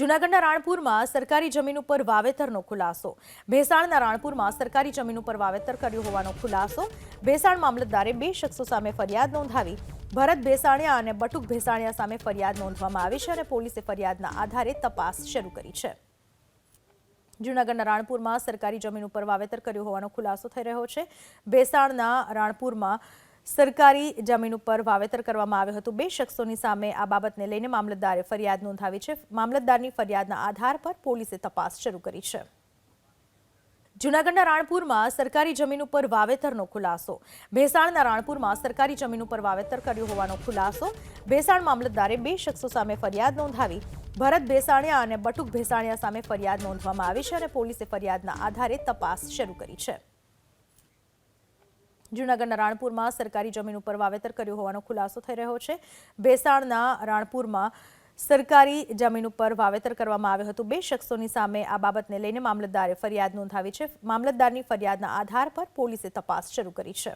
જૂનાગઢના રાણપુરમાં સરકારી જમીન ઉપર વાવેતરનો ખુલાસો. ભેસાણના રાણપુરમાં સરકારી જમીન ઉપર વાવેતર કર્યું હોવાનો ખુલાસો. ભેસાણ મામલતદારે બે શખ્સો સામે ફરિયાદ નોંધાવી. ભરત ભેસાણિયા અને બટુક ભેસાણિયા સામે ફરિયાદ નોંધવામાં આવી છે અને પોલીસે ફરિયાદના આધારે તપાસ શરૂ કરી છે. જૂનાગઢના રાણપુરમાં સરકારી જમીન ઉપર વાવેતર કર્યું હોવાનો ખુલાસો થઈ રહ્યો છે. ભેસાણના રાણપુરમાં સરકારી જમીન ઉપર વાવેતર કરવામાં આવ્યું હતું. બે શખ્સોની સામે આ બાબતને લઈને મામલતદારે ફરિયાદ નોંધાવી છે. મામલતદારની ફરિયાદના આધાર પર પોલીસે તપાસ શરૂ કરી છે. જૂનાગઢના રાણપુરમાં સરકારી જમીન ઉપર વાવેતરનો ખુલાસો. ભેસાણના રાણપુરમાં સરકારી જમીન ઉપર વાવેતર કર્યું હોવાનો ખુલાસો. ભેસાણ મામલતદારે બે શખ્સો સામે ફરિયાદ નોંધાવી. ભરત ભેસાણિયા અને બટુક ભેસાણિયા સામે ફરિયાદ નોંધવામાં આવી છે અને પોલીસે ફરિયાદના આધારે તપાસ શરૂ કરી છે. જૂનાગઢના રાણપુરમાં સરકારી જમીન ઉપર વાવેતર કર્યું હોવાનો ખુલાસો થઈ રહ્યો છે. ભેસાણના રાણપુરમાં સરકારી જમીન ઉપર વાવેતર કરવામાં આવ્યું હતું. બે શખ્સોની સામે આ બાબતને લઈને મામલતદારે ફરિયાદ નોંધાવી છે. મામલતદારની ફરિયાદના આધાર પર પોલીસે તપાસ શરૂ કરી છે.